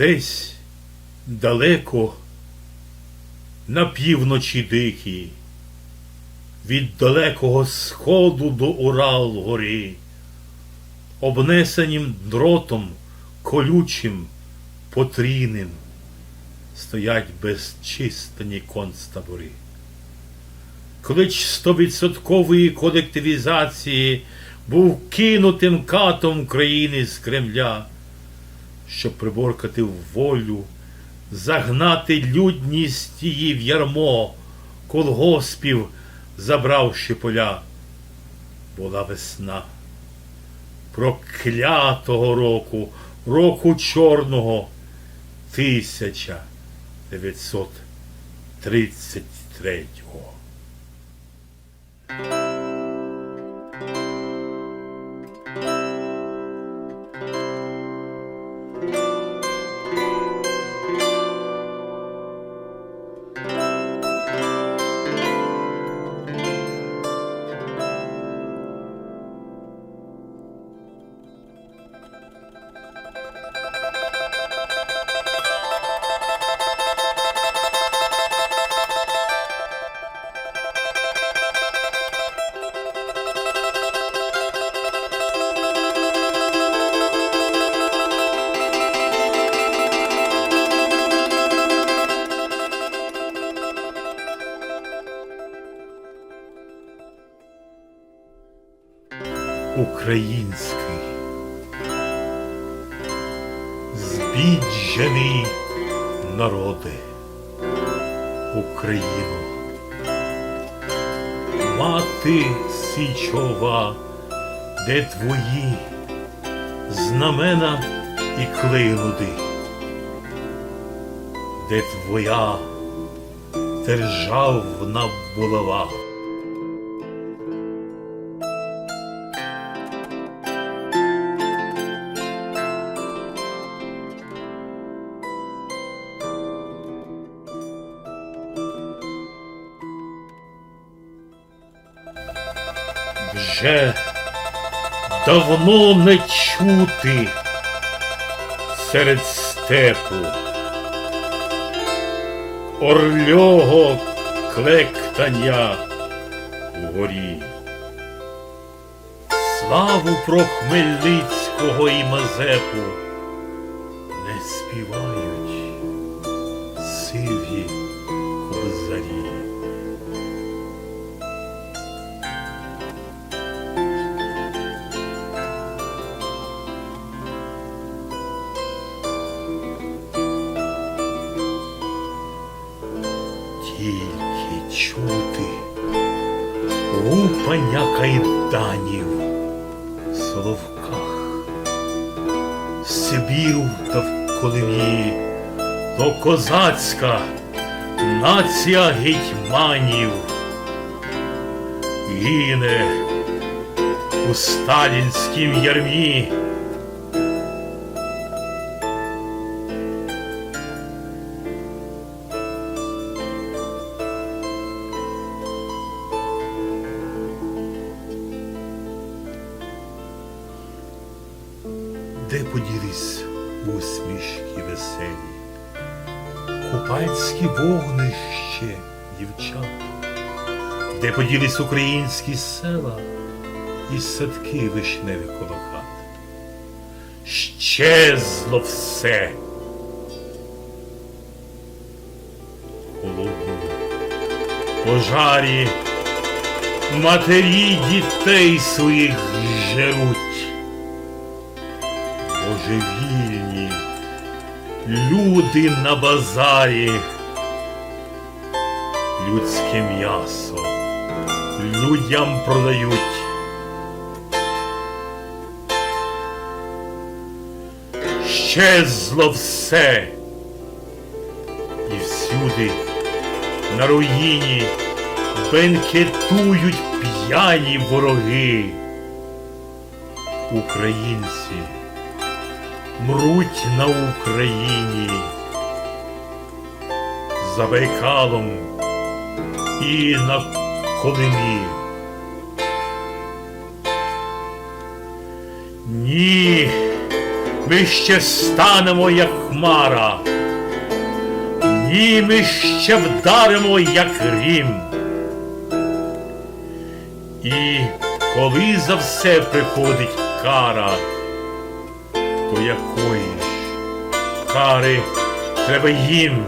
Десь далеко на півночі дикі, від далекого сходу до Урал гори, обнесенім дротом колючим, потрійним, стоять безчистані концтабори. Клич стовідсоткової колективізації був кинутим катом країни з Кремля, щоб приборкати волю, загнати людність її в ярмо, колгоспів, забравши поля. Була весна проклятого року, року чорного, 1933-го. Український, збіджений народи, Україну, мати січова, де твої знамена і клинуди, де твоя державна булава. Вже давно не чути серед степу орлього клектання вгорі. Славу про Хмельницького і Мазепу не співають сиві кобзарі. Чути гупання кайданів в та в колимі, то козацька нація гетьманів гине у сталінськім ярмі. Де поділись усмішки веселі, купальські вогнище дівчат, де поділись українські села і садки вишневі коло хат. Щезло все. Холодному пожарі матері дітей своїх жеруть божевільні, люди на базарі, людське м'ясо людям продають. Щезло все, і всюди на руїні бенкетують п'яні вороги. Українці мруть на Україні за Байкалом і на Колимі. Ні, ми ще станемо, як хмара. Ні, ми ще вдаримо, як грім. І коли за все приходить кара, то якоїсь кари треба їм.